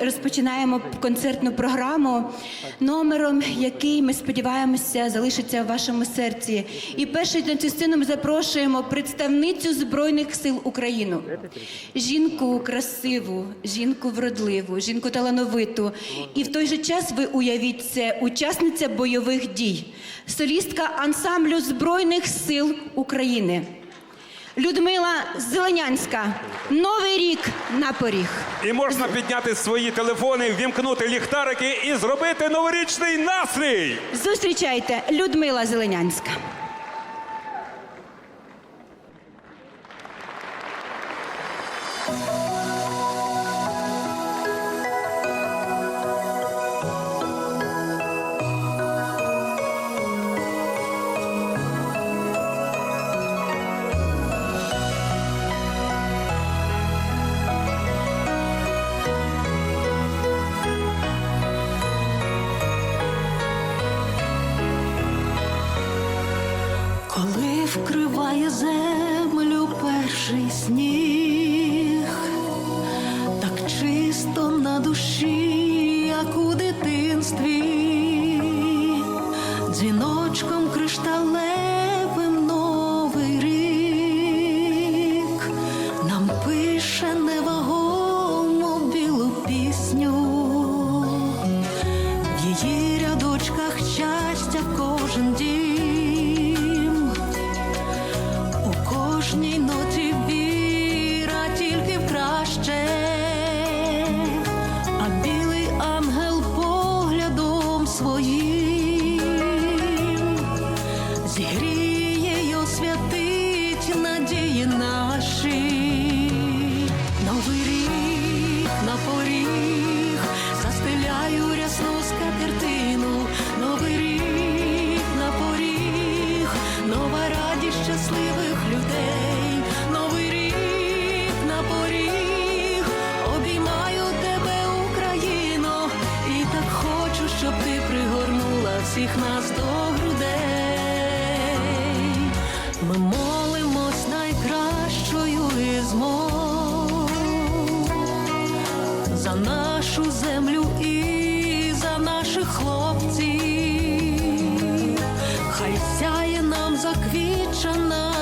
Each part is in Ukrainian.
розпочинаємо концертну програму номером, який ми сподіваємося залишиться в вашому серці. І першою на цю сцену ми запрошуємо представницю Збройних сил України. Жінку красиву, жінку вродливу, жінку талановиту. І в той же час ви уявіть це учасниця бойових дій, солістка ансамблю Збройних сил України. Людмила Зеленянська. Новий рік на поріг. І можна підняти свої телефони, вімкнути ліхтарики і зробити новорічний настрій. Зустрічайте Людмила Зеленянська. Коли вкриває землю перший сніг, так чисто на душі, як у дитинстві, дзвіночком кришталевим новий рік. Нам пише невагому білу пісню. В її рядочках щастя кожен дім, кожній ноті віра тільки в краще, а білий ангел поглядом своїм зігріє й надії наші. Новий рік на поріг, за нашу землю і за наших хлопців. Хай сяє нам заквічена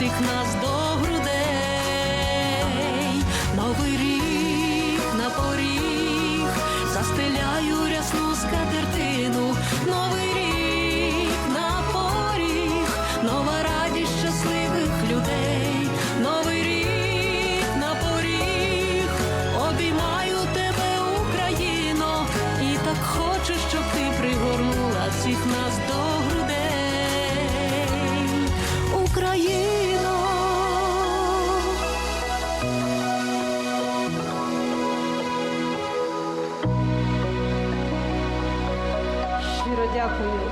всіх нас до грудей. Новий рік на поріг, застеляю рясну скатертину, новий рік на поріг, нова радість щасливих людей, новий рік на поріг, обіймаю тебе, Україно, і так хочу, щоб ти пригорнула всіх нас до 要可以